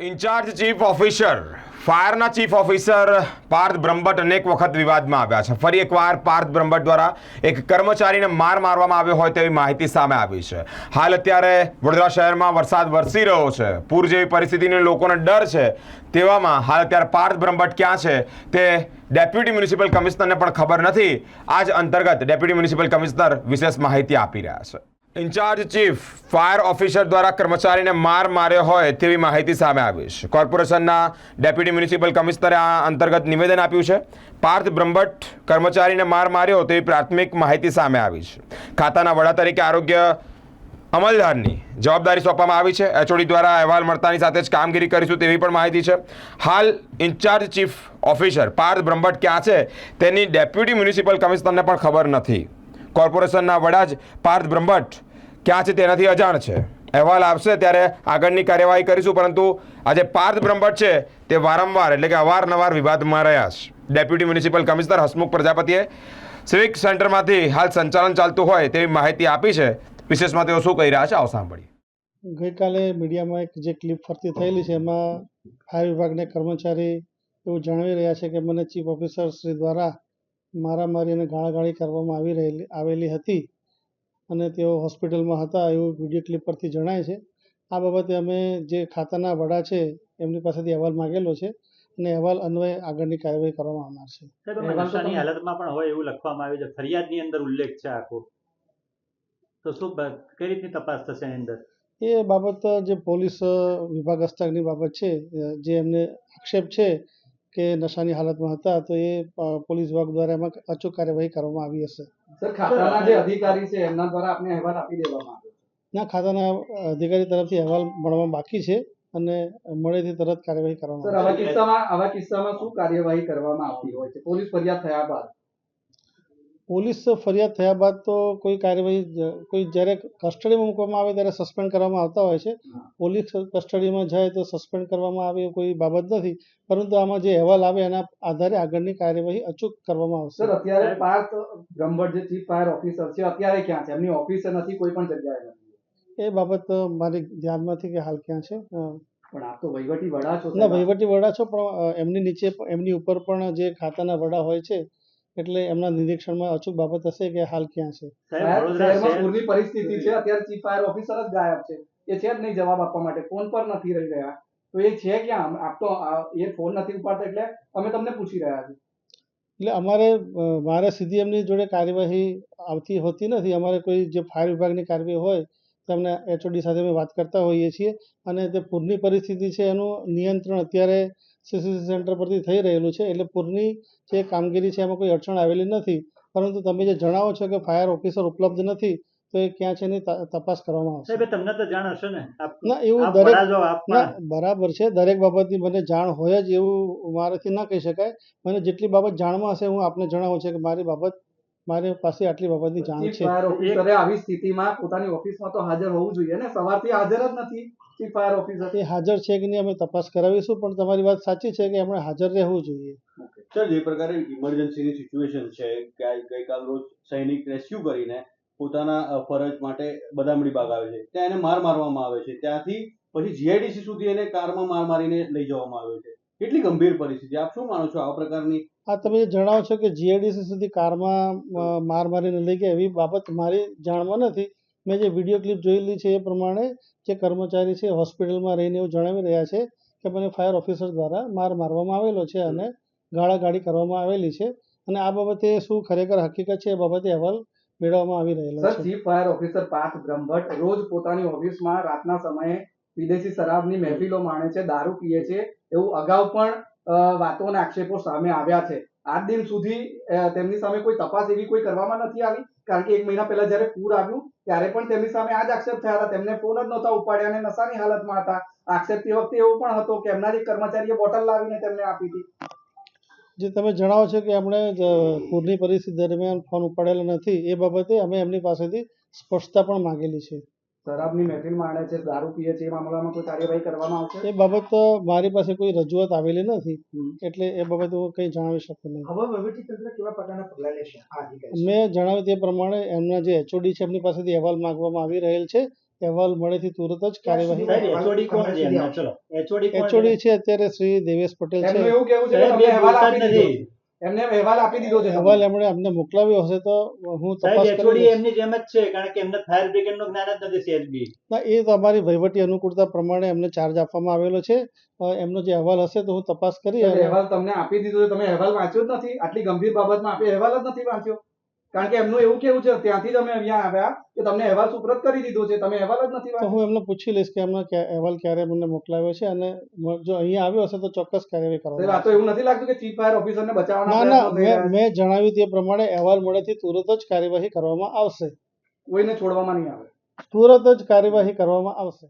In charge chief officer ફાયરના chief officer Parth Brahmbhatt અનેક વખત વિવાદમાં આવ્યા છે. ફરી એકવાર પાર્થ બ્રહ્મભટ્ટ દ્વારા એક કર્મચારીને માર મારવામાં આવ્યો હોય તેવી માહિતી સામે આવી છે. હાલ અત્યારે વડોદરા શહેરમાં વરસાદ વરસી રહ્યો છે. પૂર જેવી પરિસ્થિતિને લોકોને ડર છે તેવામાં હાલ અત્યારે પાર્થ બ્રહ્મભટ્ટ ક્યાં છે તે ડેપ્યુટી મ્યુનિસિપલ કમિશનરને પણ ખબર નથી. આ જ અંતર્ગત ડેપ્યુટી મ્યુનિસિપલ કમિશનર વિશેષ માહિતી આપી રહ્યા છે. ઇન્ચાર્જ ચીફ, ફાયર ઓફિસર દ્વારા કર્મચારીને માર માર્યો હોય તેવી માહિતી સામે આવી છે. કોર્પોરેશનના ડેપ્યુટી મ્યુનિસિપલ કમિશનરે આ અંતર્ગત નિવેદન આપ્યું છે. પાર્થ બ્રહ્મભટ્ટ કર્મચારીને માર માર્યો તેવી પ્રાથમિક માહિતી સામે આવી છે. ખાતાના વડા તરીકે આરોગ્ય અમલદારની જવાબદારી સોંપવામાં આવી છે. એચઓડી દ્વારા અહેવાલ મળતાની સાથે જ કામગીરી કરીશું તેવી પણ માહિતી છે. હાલ in-charge chief officer Parth Brahmbhatt ક્યાં છે તેની ડેપ્યુટી મ્યુનિસિપલ કમિશનરને પણ ખબર નથી. કોર્પોરેશનના વડા જ પાર્થ બ્રહ્મભટ્ટ ક્યાં છે તેનાથી અજાણ છે? અહેવાલ આપશે ત્યારે આગળની કાર્યવાહી કરીશું, પરંતુ આજે પાર્થ બ્રહ્મભટ્ટ છે તે વારંવાર, એટલે કે અવારનવાર વિવાદમાં રહ્યા છે. ડેપ્યુટી મ્યુનિસિપલ કમિશનર હસમુખ પ્રજાપતિએ સિવિક સેન્ટરમાંથી હાલ સંચાલન ચાલતું હોય તેવી માહિતી આપી છે. વિશેષમાં તેઓ શું કહી રહ્યા છે, આવો સાંભળીએ. ગઈકાલે મીડિયામાં એક જે ક્લિપ ફરતી થયેલી છે, એમાં ફાયર વિભાગના કર્મચારી એવું જણાવી રહ્યા છે કે મને ચીફ ઓફિસર શ્રી દ્વારા મારામારી અને ગાળાગાળી કરવામાં આવી રહેલી, આવેલી હતી. અને તેઓ હોસ્પિટલમાં હતા એવું વીડિયો ક્લિપ પરથી જણાય છે. આ બાબતે અમે જે ખાતાના વડા છે એમની પાસેથી અહેવાલ માગેલો છે અને અહેવાલ અન્વયે આગળની કાર્યવાહી કરવામાં આવનાર છે. સાહેબ આમાં નશાની હાલતમાં પણ હોય એવું લખવામાં આવ્યું છે. ફરિયાદની અંદર ઉલ્લેખ છે આખો. તો શું કઈ રીતની તપાસ થશે એની અંદર? એ બાબત જે પોલીસ વિભાગ હસ્તકની બાબત છે જે એમને આક્ષેપ છે કે નશાની હાલતમાં હતા તો એ પોલીસ વિભાગ દ્વારા એમાં અચૂક કાર્યવાહી કરવામાં આવી હશે. સર ખાતાના જે અધિકારી છે એમના દ્વારા આપને અહેવાલ આપી દેવામાં આવ્યો ના ખાતાના અધિકારી તરફથી અહેવાલ મળવા બાકી છે અને મળે તે તરત કાર્યવાહી કરવામાં સર આવા કિસ્સામાં આવા કિસ્સામાં શું કાર્યવાહી કરવામાં આવતી હોય છે? પોલીસ ફરિયાદ થયા બાદ? પોલીસ ફરિયાદ થયા બાદ તો કોઈ કાર્યવાહી કોઈ જ્યારે કસ્ટડીમાં મૂકવામાં આવે ત્યારે સસ્પેન્ડ કરવામાં આવતા હોય છે. પોલીસ કસ્ટડીમાં જાય તો સસ્પેન્ડ કરવામાં આવે કોઈ બાબત નથી. પરંતુ આમાં જે અહેવાલ આવે એના આધારે આગળની કાર્યવાહી અચૂક કરવામાં આવશે. સર અત્યારે પાર્થ બ્રહ્મભટ્ટ જે ચીફ ફાયર ઓફિસર છે અત્યારે ક્યાં છે? એમની ઓફિસ નથી કોઈ પણ જગ્યાએ એ બાબત મારી ધ્યાનમાં નથી કે હાલ ક્યાં છે? પણ આપ તો વહીવટી વડા છો ના વહીવટી વડા છો પણ એમની નીચે એમની ઉપર પણ જે ખાતાના વડા હોય છે એટલે એમના નિરીક્ષણમાં અચૂક બાબત હશે કે હાલ ક્યાં છે? પૂરની પરિસ્થિતિ છે અત્યારે ચીફ ફાયર ઓફિસર જ ગાયબ છે. એ છે જ નહીં જવાબ આપવા માટે. ફોન પર નથી રહી રહ્યા. તો એ છે ક્યાં? આપ તો એ ફોન નથી ઉપાડતા એટલે અમે તમને પૂછી રહ્યા છીએ. એટલે અમારે મારે સીધી એમની જોડે કાર્યવાહી આવતી હોતી નથી. અમારે કોઈ જે ફાયર વિભાગની કાર્યવાહી હોય તો એમને એચઓડી સાથે અમે વાત કરતા હોઈએ છીએ. અને તે પૂરની પરિસ્થિતિ છે એનું નિયંત્રણ અત્યારે સીસીસી સેન્ટર પરથી થઈ રહેલું છે. એટલે પૂરની જે કામગીરી છે એમાં કોઈ અડચણ આવેલી નથી. પરંતુ તમે જે જણાવો છો કે ફાયર ઓફિસર ઉપલબ્ધ નથી તો એ ક્યાં છે એની તપાસ કરવામાં આવશે. સાહેબ તમને તો જાણ હશે ને? ના એવું દરેક ના બરાબર છે. દરેક બાબતની મને જાણ હોય જ એવું મારાથી ના કહી શકાય. મને જેટલી બાબત જાણમાં હશે હું આપને જણાવું છું કે મારી બાબત મારી પાસે આટલી બાબતની જાણ છે. ઓફિસરે આવી સ્થિતિમાં પોતાની ઓફિસમાં તો હાજર હોવું જોઈએ ને? સવારથી હાજર જ નથી ચીફ ફાયર ઓફિસર. એ હાજર છે કે નહીં અમે તપાસ કરાવીશું પણ તમારી વાત સાચી છે કે એમણે હાજર રહેવું જોઈએ. સર જે પ્રકારે ઇમરજન્સીની સિચ્યુએશન છે. કે ગઈકાલ રોજ સૈનિક રેસ્ક્યુ કરીને પોતાના ફરજ માટે બદામડી બાગ આવે છે. ત્યાં એને માર મારવામાં આવે છે. ત્યાંથી પછી જીઆઈડીસી સુધી એને કારમાં માર મારીને લઈ જવામાં આવ્યો છે. કેટલી ગંભીર પરિસ્થિતિ આપ શું માનો છો આ પ્રકારની? આ તમે જણાવો છો કે જીઆઈડીસી સુધી કારમાં માર મારીને લઈ ગયા એવી બાબત મારી જાણમાં નથી. મેં જે વીડિયો ક્લિપ જોયેલી છે એ પ્રમાણે જે કર્મચારી છે હોસ્પિટલમાં રહીને એવું જણાવી રહ્યા છે કે મને ફાયર ઓફિસર દ્વારા માર મારવામાં આવેલો છે અને ગાળાગાળી કરવામાં આવેલી છે. અને આ બાબતે શું ખરેખર હકીકત છે એ બાબતે અહેવાલ મેળવવામાં આવી રહેલો છે. Chief fire officer Parth Brahmbhatt રોજ પોતાની ઓફિસમાં રાતના સમયે વિદેશી શરાબની મહેફિલો માણે છે દારૂ પીએ છે એવું અગાઉ પણ અ, વાતો અને આક્ષેપો સામે આવ્યા છે. આજ દિન સુધી તેમની સામે કોઈ તપાસ એવી કોઈ કરવામાં નથી આવી કારણ કે એક મહિના પહેલા જ્યારે પૂર આવ્યું ત્યારે પણ તેમની સામે આ જ આક્ષેપ થયા હતા. તેમને ફોન જ નહોતા ઉપાડ્યા અને નશાની હાલતમાં હતા. આક્ષેપ તે વખતે એવો પણ હતો કે એમના જે કર્મચારીએ બોટલ લાવીને તેમને આપી હતી. જે તમે જણાવો છો કે એમણે પૂરની પરિસ્થિતિ દરમિયાન ફોન ઉપાડેલો નથી એ બાબતે અમે એમની પાસેથી સ્પષ્ટતા પણ માંગેલી છે. શરાબની મહેફિલ માણે છે દારૂ પીએ છે એ મામલામાં કોઈ કાર્યવાહી કરવામાં આવશે? એ બાબત મારી પાસે કોઈ રજૂઆત આવેલી નથી એટલે એ બાબત હું કંઈ જણાવી શકતો નહીં. હવે વહીવટીતંત્ર કેવા પ્રકારના પગલાં લેશે આ મેં જણાવ્યું તે પ્રમાણે એમના જે એચઓડી છે એમની પાસેથી અહેવાલ માંગવામાં આવી રહેલ છે. અહેવાલ મળેથી તુરત જ કાર્યવાહી એચઓડી કોણ છે એચઓડી એચઓડી છે? છે અત્યારે શ્રી દેવેશ પટેલ છે. એવું કેવું છે એમને અહેવાલ આપી દીધો છે અહેવાલ એમણે અમને મોકલાવ્યો હશે તો હું તપાસ કરી એમની જેમ જ છે કારણ કે એમને ફાયર બ્રિગેડનું જ્ઞાન જ નથી સીએચબી ના એ તો અમારી વહીવટી અનુકૂળતા પ્રમાણે એમને ચાર્જ આપવામાં આવેલો છે. એમનો જે અહેવાલ હશે તો હું તપાસ કરી અહેવાલ તમને આપી દીધો તમે અહેવાલ વાંચ્યો જ નથી. આટલી ગંભીર બાબતમાં આપે અહેવાલ જ નથી વાંચ્યો. કારણ કે એમનું એવું કેવું છે ત્યાંથી તમે અહીંયા આવ્યા કે તમને અહેવાલ સુપ્રત કરી દીધો છે. તમે અહેવાલ જ નથી તો હું એમને પૂછી લઈશ કે એમનો અહેવાલ ક્યારે મને મોકલાવ્યો છે અને જો અહીંયા આવ્યો હશે તો ચોક્કસ કાર્યવાહી કરવા તો એવું નથી લાગતું કે ચીફ ફાયર ઓફિસરને. બચાવવાના ના ના મેં મેં જણાવ્યું તે પ્રમાણે અહેવાલ મળેથી તુરત જ કાર્યવાહી કરવામાં આવશે. કોઈને છોડવામાં નહીં આવે. તુરત જ કાર્યવાહી કરવામાં આવશે.